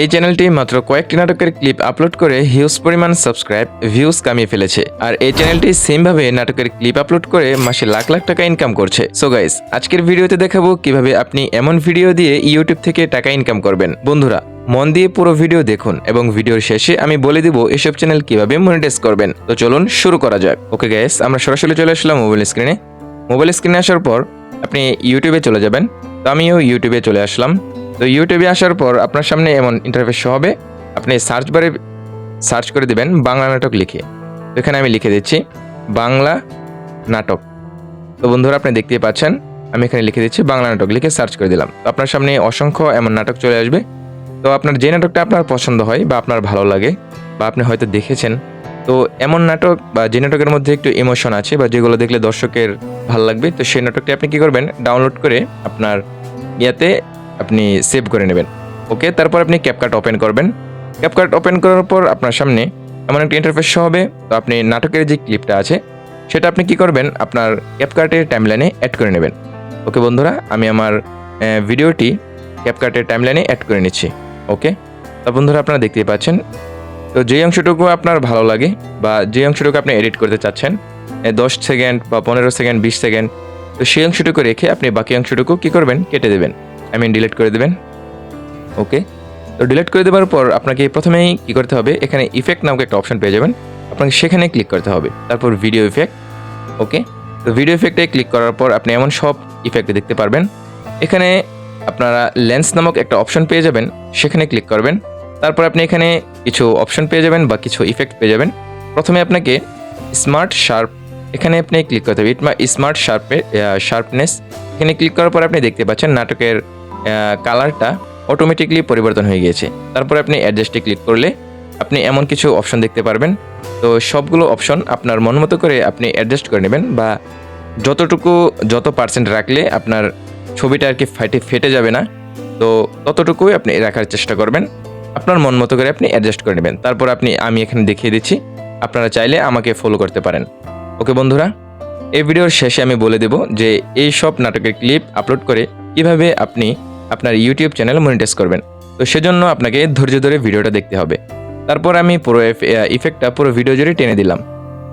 এই চ্যানেলটি মাত্র কয়েকটি নাটকের ক্লিপ আপলোড করে হিউজ পরিমাণ সাবস্ক্রাইব, ভিউজ কামিয়ে ফেলেছে। আর এই চ্যানেলটি সেমভাবে নাটকের ক্লিপ আপলোড করে মাসে লাখ লাখ টাকা ইনকাম করছে। সো গাইস আজকের ভিডিওতে দেখাবো কীভাবে আপনি এমন ভিডিও দিয়ে ইউটিউব থেকে টাকা ইনকাম করবেন। বন্ধুরা, মন দিয়ে পুরো ভিডিও দেখুন এবং ভিডিওর শেষে আমি বলে দিব এসব চ্যানেল কীভাবে মনিটাইজ করবেন। তো চলুন শুরু করা যাক। ওকে গাইস আমরা সরাসরি চলে আসলাম মোবাইল স্ক্রিনে মোবাইল স্ক্রিনে আসার পর আপনি ইউটিউবে চলে যাবেন। তো আমিও ইউটিউবে চলে আসলাম। তো ইউটিউবে আসার পর আপনার সামনে এমন ইন্টারফেস হবে। আপনি সার্চ বারে সার্চ করে দিবেন বাংলা নাটক লিখে। তো এখানে আমি লিখে দিচ্ছি, বাংলা নাটক। তো বন্ধুরা, আপনি দেখতেই পাচ্ছেন, আমি এখানে লিখে দিচ্ছি, বাংলা নাটক লিখে সার্চ করে দিলাম। তো আপনার সামনে অসংখ্য এমন নাটক চলে আসবে। তো আপনার যে নাটকটা আপনার পছন্দ হয় বা আপনার ভালো লাগে বা আপনি হয়তো দেখেছেন, তো এমন নাটক বা যে নাটকের মধ্যে একটু ইমোশন আছে বা যেগুলো দেখলে দর্শকের ভালো লাগবে, তো সেই নাটকটি আপনি কি করবেন? ডাউনলোড করে আপনার ইয়াতে আপনি সেভ করে নেবেন। ওকে তারপর আপনি ক্যাপকার্ট ওপেন করবেন। ক্যাপকার্ট ওপেন করার পর আপনার সামনে এমন একটা ইন্টারফেস হবে। তো আপনি নাটকের যে ক্লিপটা আছে, সেটা আপনি কি করবেন? আপনার ক্যাপকার্টের টাইমলাইনে অ্যাড করে নেবেন। ওকে বন্ধুরা, আমি আমার ভিডিওটি ক্যাপকার্টের টাইমলাইনে অ্যাড করে নিচ্ছি। ওকে তা বন্ধুরা, আপনারা দেখতেই পাচ্ছেন। তো যে অংশটুকু আপনার ভালো লাগে বা যে অংশটুকু আপনি এডিট করতে চাচ্ছেন দশ সেকেন্ড বা পনেরো সেকেন্ড, বিশ সেকেন্ড, তো সেই অংশটুকু রেখে আপনি বাকি অংশটুকু কী করবেন? কেটে দেবেন। আই মিন ডিলিট করে দেবেন। ওকে তো ডিলিট করে দেওয়ার পর আপনাকে প্রথমেই কী করতে হবে, এখানে ইফেক্ট নামক একটা অপশন পেয়ে যাবেন। আপনাকে সেখানে ক্লিক করতে হবে। তারপর ভিডিও ইফেক্ট ওকে তো ভিডিও ইফেক্টে ক্লিক করার পর আপনি এমন সব ইফেক্ট দেখতে পারবেন। এখানে আপনারা লেন্স নামক একটা অপশন পেয়ে যাবেন। সেখানে ক্লিক করবেন। তারপর আপনি এখানে কিছু অপশন পেয়ে যাবেন বা কিছু ইফেক্ট পেয়ে যাবেন। প্রথমে আপনাকে স্মার্ট শার্প এখানে আপনি ক্লিক করতে হবে। ইটমা স্মার্ট শার্পে শার্পনেস এখানে ক্লিক করার পর আপনি দেখতে পাচ্ছেন নাটকের কালারটা অটোমেটিকলি পরিবর্তন হয়ে গিয়েছে। তারপর আপনি অ্যাডজাস্টে ক্লিক করলে আপনি এমন কিছু অপশন দেখতে পারবেন। তো সবগুলো অপশন আপনার মন মতো করে আপনি অ্যাডজাস্ট করে নেবেন বা যতটুকু, যত পার্সেন্ট রাখলে আপনার ছবিটা আর কি ফাটে, ফেটে যাবে না, তো ততটুকুই আপনি রাখার চেষ্টা করবেন। আপনার মন মতো করে আপনি অ্যাডজাস্ট করে নেবেন। তারপর আপনি, আমি এখানে দেখিয়ে দিচ্ছি। আপনারা চাইলে আমাকে ফলো করতে পারেন। ওকে বন্ধুরা, এই ভিডিওর শেষে আমি বলে দেব যে এই সব নাটকের ক্লিপ আপলোড করে কীভাবে আপনি আপনার ইউটিউব চ্যানেল মনিটাইজ করবেন। তো সেজন্য আপনাকে ধৈর্য ধরে ভিডিওটা দেখতে হবে। তারপর আমি পুরো ইফেক্টটা পুরো ভিডিও জুড়ে টেনে দিলাম।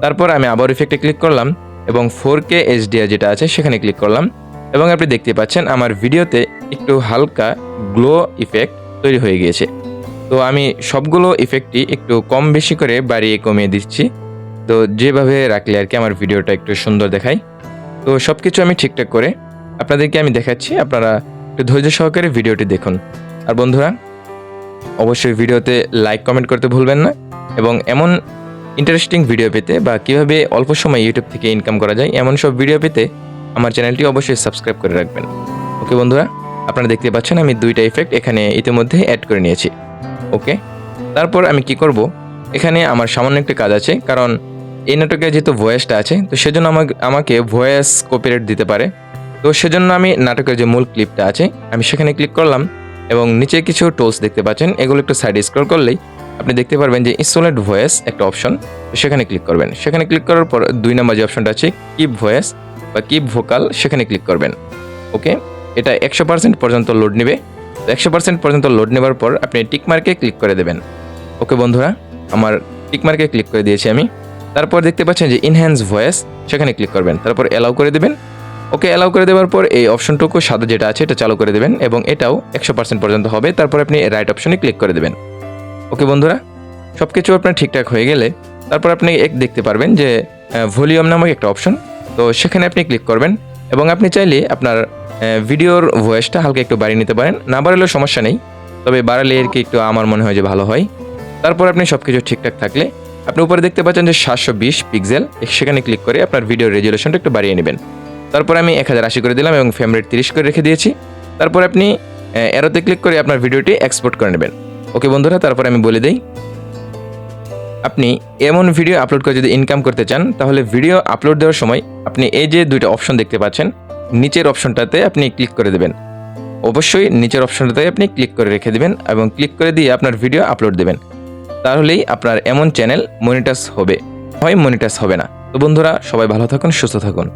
তারপর আমি আবার ইফেক্টে ক্লিক করলাম এবং ফোর কে এইচডিআর যেটা আছে সেখানে ক্লিক করলাম এবং আপনি দেখতে পাচ্ছেন আমার ভিডিওতে একটু হালকা গ্লো ইফেক্ট তৈরি হয়ে গিয়েছে। তো আমি সবগুলো ইফেক্টই একটু কম বেশি করে বাড়িয়ে কমিয়ে দিচ্ছি। তো যেভাবে রাখলে আর কি আমার ভিডিওটা একটু সুন্দর দেখায়। তো সব কিছু আমি ঠিকঠাক করে আপনাদেরকে আমি দেখাচ্ছি। আপনারা একটু ধৈর্য সহকারে ভিডিওটি দেখুন। আর বন্ধুরা, অবশ্যই ভিডিওতে লাইক কমেন্ট করতে ভুলবেন না এবং এমন ইন্টারেস্টিং ভিডিও পেতে বা কীভাবে অল্প সময় ইউটিউব থেকে ইনকাম করা যায়, এমন সব ভিডিও পেতে আমার চ্যানেলটি অবশ্যই সাবস্ক্রাইব করে রাখবেন। ওকে বন্ধুরা, আপনারা দেখতে পাচ্ছেন আমি দুইটা ইফেক্ট এখানে ইতিমধ্যে অ্যাড করে নিয়েছি। ওকে তারপর আমি কি করব? এখানে আমার সামান্য একটা কাজ আছে, কারণ এই নাটকে যেহেতু ভয়েসটা আছে, তো সেজন্য আমাকে আমাকে ভয়েস কপিরাইট দিতে পারে। তো সেজন্য আমি নাটকের যে মূল ক্লিপটা আছে, আমি সেখানে ক্লিক করলাম এবং নিচে কিছু টোলস দেখতে পাচ্ছেন। এগুলো একটু সাইডে স্ক্রল করলেই আপনি দেখতে পারবেন যে ইনস্টলেট ভয়েস একটা অপশন সেখানে ক্লিক করবেন। সেখানে ক্লিক করার পর দুই নম্বর যে অপশনটা আছে কিপ ভয়েস বা কিপ ভোকাল সেখানে ক্লিক করবেন। ওকে এটা একশো পার্সেন্ট পর্যন্ত লোড নেবে। তো একশো পার্সেন্ট পর্যন্ত লোড নেবার পর আপনি টিক মার্কে ক্লিক করে দেবেন। ওকে বন্ধুরা, আমার টিক মার্কে ক্লিক করে দিয়েছি আমি। তারপর দেখতে পাচ্ছেন যে ইনহ্যান্স ভয়েস সেখানে ক্লিক করবেন। তারপর অ্যালাউ করে দেবেন। ওকে অ্যালাউ করে দেওয়ার পর এই অপশনটুকু সাদা যেটা আছে এটা চালু করে দেবেন এবং এটাও একশো পার্সেন্ট পর্যন্ত হবে। তারপর আপনি রাইট অপশনে ক্লিক করে দেবেন। ওকে বন্ধুরা সব কিছু আপনার ঠিকঠাক হয়ে গেলে তারপর আপনি এক দেখতে পারবেন যে ভলিউম নামক একটা অপশন তো সেখানে আপনি ক্লিক করবেন এবং আপনি চাইলে আপনার ভিডিওর ভয়েসটা হালকা একটু বাড়িয়ে নিতে পারেন। না বাড়ালেও সমস্যা নেই, তবে বাড়ালে আর কি একটু আমার মনে হয় যে ভালো হয়। তারপর আপনি সব কিছু ঠিকঠাক থাকলে আপনি উপরে দেখতে পাচ্ছেন যে সাতশো বিশ পিক্সেল সেখানে ক্লিক করে আপনার ভিডিওর রেজুলেশনটা একটু বাড়িয়ে নেবেন। তারপর আমি এক হাজার আশি করে দিলাম এবং ফ্রেম রেট তিরিশ করে রেখে দিয়েছি। তারপর আপনি এরোতে ক্লিক করে আপনার ভিডিওটি এক্সপোর্ট করে নেবেন। ওকে বন্ধুরা, তারপর আমি বলে দিই, আপনি এমন ভিডিও আপলোড করে যদি ইনকাম করতে চান, তাহলে ভিডিও আপলোড দেওয়ার সময় আপনি এই যে দুইটা অপশন দেখতে পাচ্ছেন, নিচের অপশনটাতে আপনি ক্লিক করে দেবেন। অবশ্যই নিচের অপশনটাতে আপনি ক্লিক করে রেখে দেবেন এবং ক্লিক করে দিয়ে আপনার ভিডিও আপলোড দেবেন। তাহলেই আপনার এমন চ্যানেল মনিটাস হবে। হয় মনিটাস হবে না। তো বন্ধুরা, সবাই ভালো থাকুন, সুস্থ থাকুন।